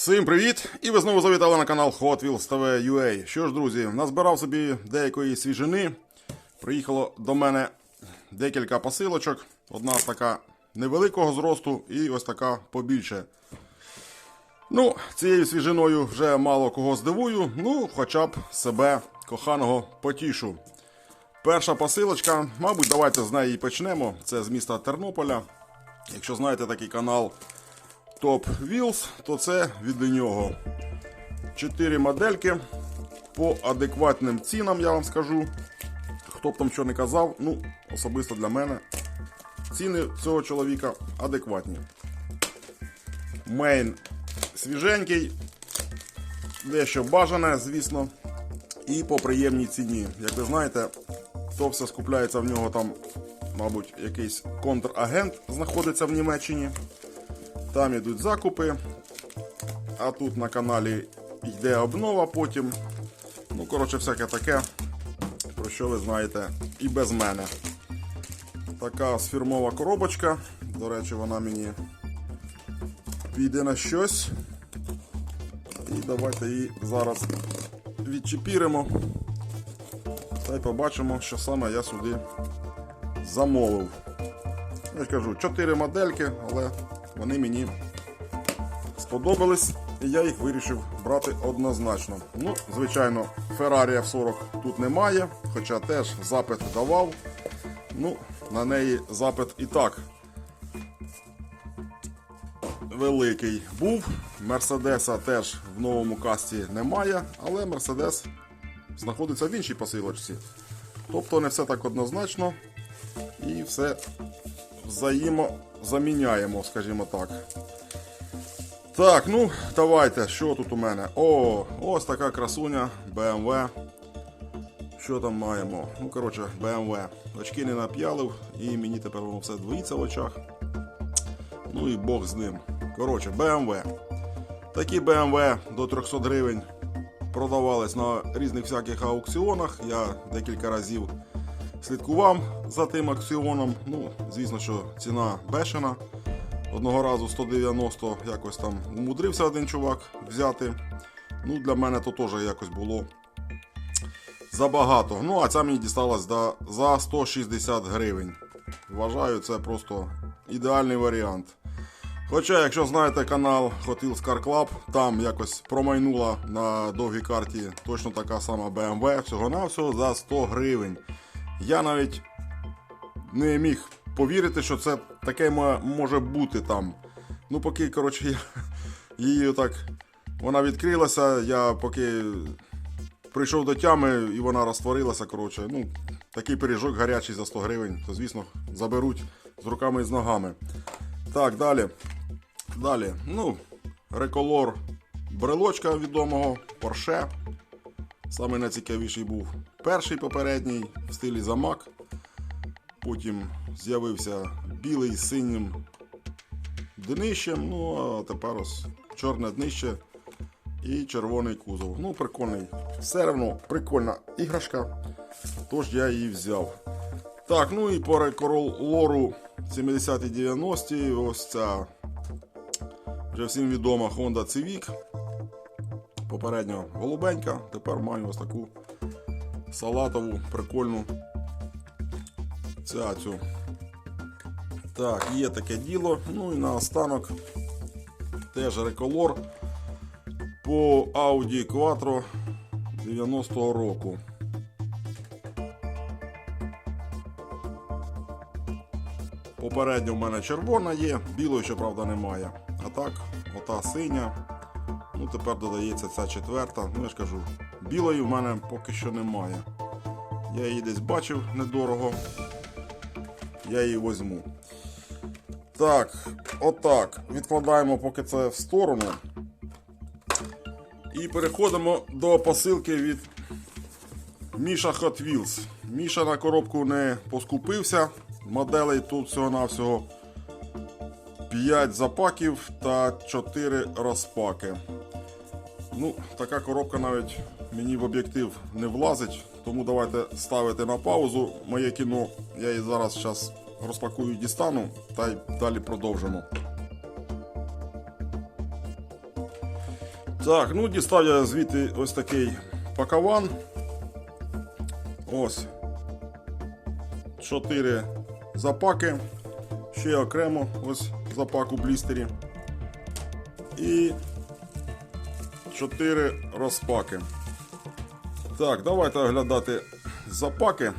Всім привіт! І ви знову завітали на канал Hot Wheels TV UA. Що ж, друзі, назбирав собі деякої свіжини. Приїхало до мене декілька посилочок. Одна така невеликого зросту і ось така побільше. Ну, цією свіжиною вже мало кого здивую, ну, хоча б себе коханого потішу. Перша посилочка, мабуть, давайте з неї почнемо. Це з міста Тернополя. Якщо знаєте такий канал Top Wheels, то це від нього. Чотири модельки по адекватним цінам, я вам скажу. Хто б там що не казав, ну, особисто для мене. Ціни цього чоловіка адекватні. Мейн свіженький, дещо бажане, звісно, і по приємній ціні. Як ви знаєте, то все скупляється в нього там, мабуть, якийсь контрагент знаходиться в Німеччині. Там йдуть закупи. А тут на каналі йде обнова потім. Ну, коротше, всяке таке, про що ви знаєте і без мене. Така фірмова коробочка. До речі, вона мені піде на щось. І давайте її зараз відчепіримо. Та й побачимо, що саме я сюди замовив. Я кажу, чотири модельки, але вони мені сподобались, і я їх вирішив брати однозначно. Ну, звичайно, Ferrari F40 тут немає, хоча теж запит давав. Ну, на неї запит і так великий був. Мерседеса теж в новому касті немає, але Мерседес знаходиться в іншій посилочці. Тобто не все так однозначно і все взаємозаміняємо, скажімо так. Так, ну, давайте, що тут у мене? О, ось така красуня BMW. Що там маємо? Ну, коротше, BMW. Очки не нап'ялив, і мені тепер воно все двоїться в очах. Ну і Бог з ним. Коротше, BMW. Такі BMW до 300 гривень продавались на різних всяких аукціонах. Я декілька разів слідкував за тим аукціоном. Ну, звісно, що ціна бешена. Одного разу 190 якось там умудрився один чувак взяти. Ну, для мене то теж якось було забагато. Ну, а ця мені дісталась за- за 160 гривень. Вважаю, це просто ідеальний варіант. Хоча, якщо знаєте канал Hot Car Club, там якось промайнула на довгій карті точно така сама BMW, всього-навсього за 100 гривень. Я навіть не міг повірити, що це таке може бути там. Ну, поки, коротше, я її так. Вона відкрилася, я поки прийшов до тями і вона розтворилася. Коротше, ну, такий пиріжок гарячий за 100 гривень, то звісно заберуть з руками і з ногами. Так, далі. Далі. Ну, реколор брелочка відомого, Porsche. Саме найцікавіший був перший попередній в стилі замак. Потім з'явився білий з синім днищем. Ну, а тепер ось чорне днище і червоний кузов. Ну, прикольний. Все одно прикольна іграшка. Тож я її взяв. Так, ну і по реколору 70-90-ті. Ось ця вже всім відома Honda Civic. Попередньо голубенька, тепер маю ось таку салатову, прикольну цяцю. Так, є таке діло. Ну і наостанок теж реколор по Audi Quattro 90-го року. Попередньо в мене червона є, білої, щоправда, немає. А так, ота синя. Ну, тепер додається ця четверта. Ну, я ж кажу, білої в мене поки що немає. Я її десь бачив недорого. Я її візьму. Так, отак. Відкладаємо поки це в сторону. І переходимо до посилки від Міша Hot Wheels. Міша на коробку не поскупився. Моделей тут всього-навсього 5 запаків та 4 розпаки. Ну, така коробка навіть мені в об'єктив не влазить, тому давайте ставити на паузу моє кіно. Я її зараз зараз розпакую, дістану та й далі продовжимо. Так, ну дістав я звідти ось такий пакаван. Ось. Чотири запаки. Ще окремо ось запак у блістері. І 4 розпаки. Так, давайте оглядати запаки.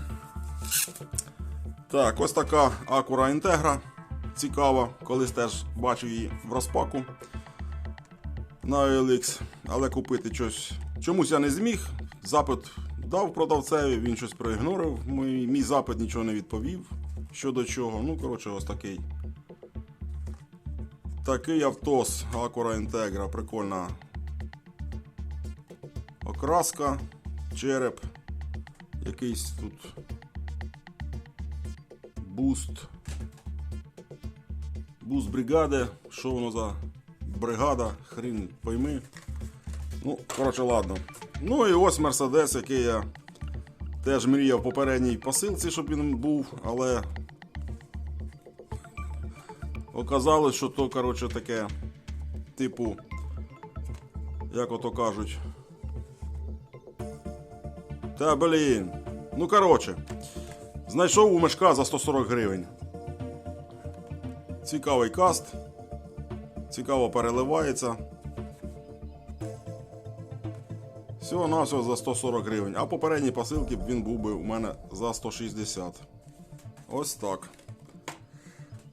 Так, ось така Acura Integra. Цікава, колись теж бачив її в розпаку на OLX, але купити щось чомусь я не зміг. Запит дав продавцеві, він щось проігнорив. Мій, мій запит нічого не відповів. Щодо чого. Ну, коротше, ось такий. Такий автос Acura Integra, прикольна окраска, череп, якийсь тут буст. Буст бригади. Що воно за бригада? Хрін пойми. Ну, коротше, ладно. Ну і ось Мерседес, який я теж мріяв в попередній посилці, щоб він був, але оказалось, що то, коротше, таке, типу, як ото кажуть. Та блін. Ну, коротше, знайшов у мешка за 140 гривень. Цікавий каст. Цікаво переливається. Всього на всього за 140 гривень. А попередній посилки він був би у мене за 160. Ось так.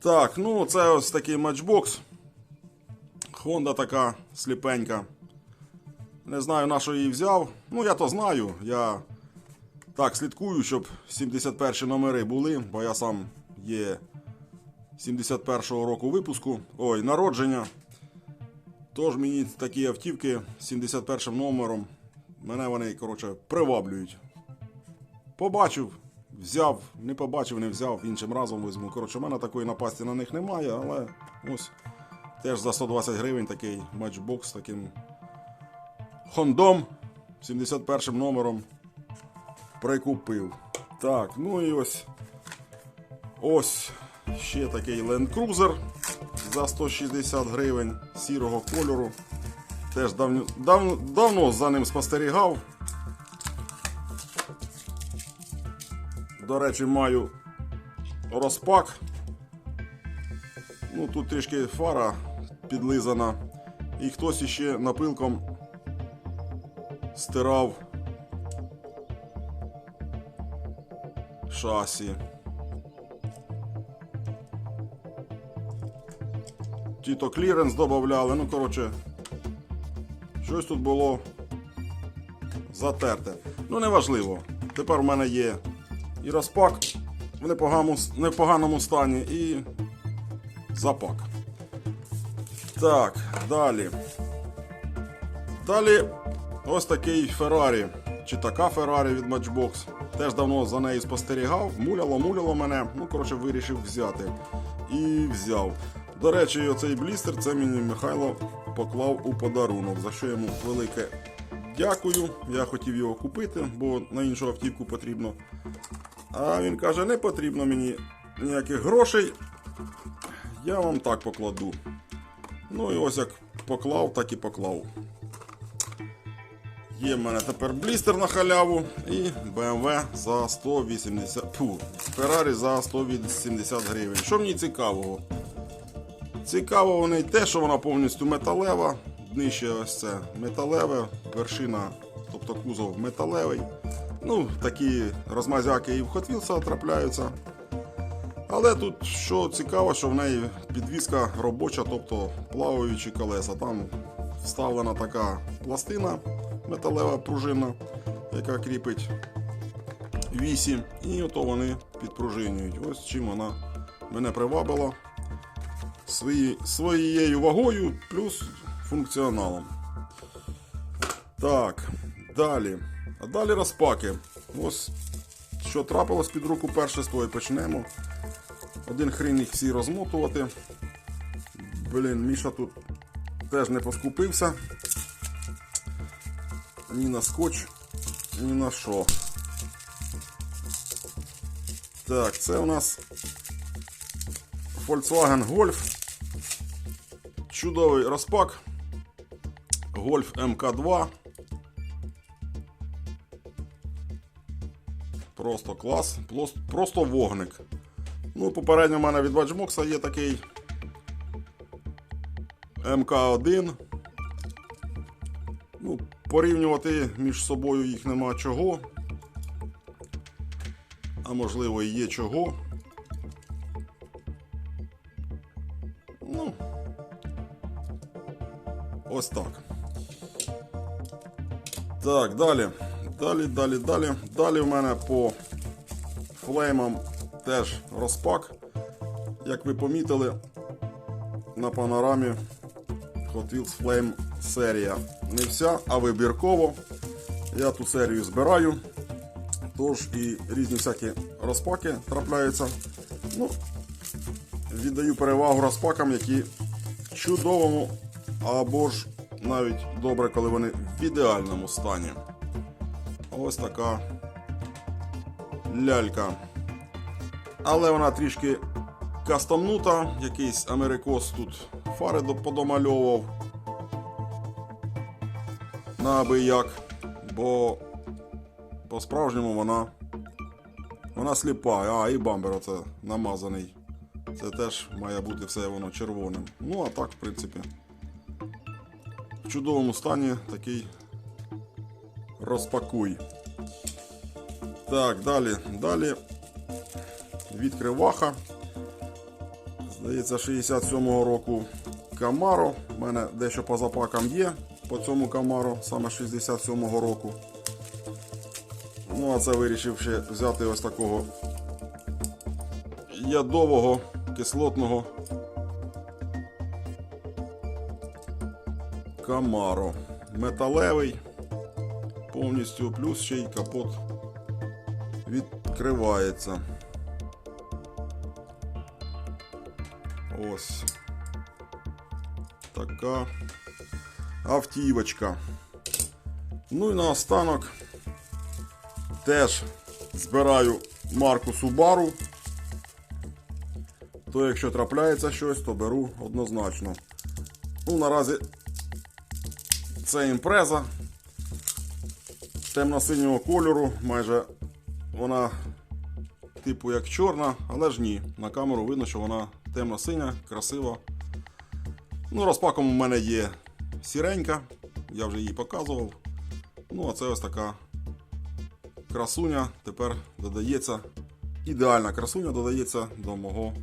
Так, ну це ось такий матчбокс. Honda така сліпенька. Не знаю, на що її взяв. Ну, я то знаю. Я так слідкую, щоб 71 номери були, бо я сам є 71-го року випуску. Ой, народження. Тож мені такі автівки з 71 номером. Мене вони, коротше, приваблюють. Побачив, взяв, не побачив, не взяв, іншим разом візьму. Коротше, у мене такої напасті на них немає, але ось теж за 120 гривень такий матчбокс з таким хондом 71 номером прикупив. Так, ну і ось. Ось ще такий Land Cruiser за 160 гривень сірого кольору. Теж давно, давно, давно за ним спостерігав. До речі, маю розпак. Ну, тут трішки фара підлизана. І хтось іще напилком стирав шасі. Ті кліренс додавали, ну коротше, щось тут було затерте. Ну, неважливо. Тепер в мене є і розпак в непоганому, непоганому стані, і запак. Так, далі. Далі ось такий Феррарі. Чи така Феррарі від Matchbox. Теж давно за нею спостерігав. Муляло, муляло мене. Ну, коротше, вирішив взяти. І взяв. До речі, оцей блістер це мені Михайло поклав у подарунок, за що йому велике дякую. Я хотів його купити, бо на іншу автівку потрібно. А він каже, не потрібно мені ніяких грошей. Я вам так покладу. Ну і ось як поклав, так і поклав. Є в мене тепер блістер на халяву і BMW за 180. Фу, Ferrari за 180 гривень. Що мені цікавого? Цікаво вони те, що вона повністю металева. Днище ось це металеве, вершина, тобто кузов металевий. Ну, такі розмазяки і в Hot Wheels трапляються. Але тут що цікаво, що в неї підвізка робоча, тобто плаваючі колеса. Там вставлена така пластина металева пружина, яка кріпить вісі, і ото вони підпружинюють. Ось чим вона мене привабила свої, своєю вагою плюс функціоналом. Так, далі. А далі розпаки. Ось що трапилось під руку перше з того почнемо. Один хрін їх всі розмотувати. Блін, Міша тут теж не поскупився. Ні на скотч, ні на що. Так, це у нас Volkswagen Golf. Чудовий розпак. Golf МК2. Просто клас, просто вогник. Ну, попередньо в мене від Watchbox є такий МК1. Ну, порівнювати між собою їх нема чого. А можливо і є чого. Ну, ось так. Так, далі. Далі, далі, далі. Далі в мене по флеймам теж розпак. Як ви помітили, на панорамі Hot Wheels Flame серія. Не вся, а вибірково. Я ту серію збираю. Тож і різні всякі розпаки трапляються. Ну, віддаю перевагу розпакам, які в чудовому або ж навіть добре, коли вони в ідеальному стані. Ось така лялька. Але вона трішки кастомнута, якийсь америкос тут фари подомальовував. На аби як. Бо по-справжньому вона. Вона сліпа, а і бампер оце намазаний. Це теж має бути все воно червоним. Ну, а так, в принципі. В чудовому стані такий розпакуй. Так, далі. Далі. Відкриваха. Здається, 67-го року Камаро. У мене дещо по запакам є по цьому Камаро, саме 67-го року. Ну, а це вирішив ще взяти ось такого ядового кислотного Камаро. Металевий. Повністю плюс ще й капот відкривається. Ось. Така автівочка. Ну і наостанок теж збираю марку Subaru. То якщо трапляється щось, то беру однозначно. Ну, наразі це імпреза темно-синього кольору, майже вона типу як чорна, але ж ні. На камеру видно, що вона темно-синя, красива. Ну, розпаком у мене є сіренька, я вже її показував. Ну, а це ось така красуня тепер додається. Ідеальна красуня додається до мого.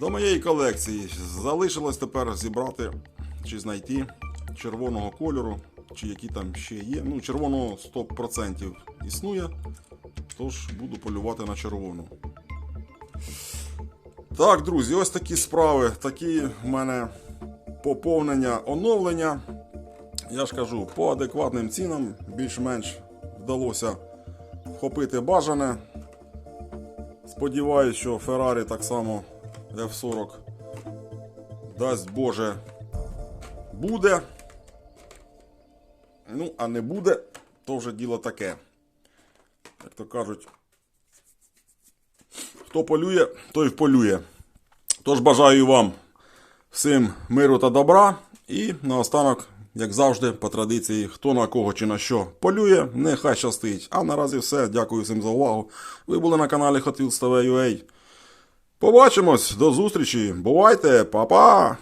До моєї колекції. Залишилось тепер зібрати чи знайти червоного кольору, чи які там ще є. Ну, червоного 100% існує. Тож буду полювати на червону. Так, друзі, ось такі справи. Такі в мене поповнення, оновлення. Я ж кажу, по адекватним цінам більш-менш вдалося вхопити бажане. Сподіваюсь, що Ferrari так само F40 дасть Боже буде. Ну, а не буде, то вже діло таке. Як то кажуть, хто полює, той вполює. Тож бажаю вам всім миру та добра. І наостанок, як завжди, по традиції, хто на кого чи на що полює, нехай щастить. А наразі все. Дякую всім за увагу. Ви були на каналі Hot Wheels TV. Побачимось, до зустрічі. Бувайте, па-па!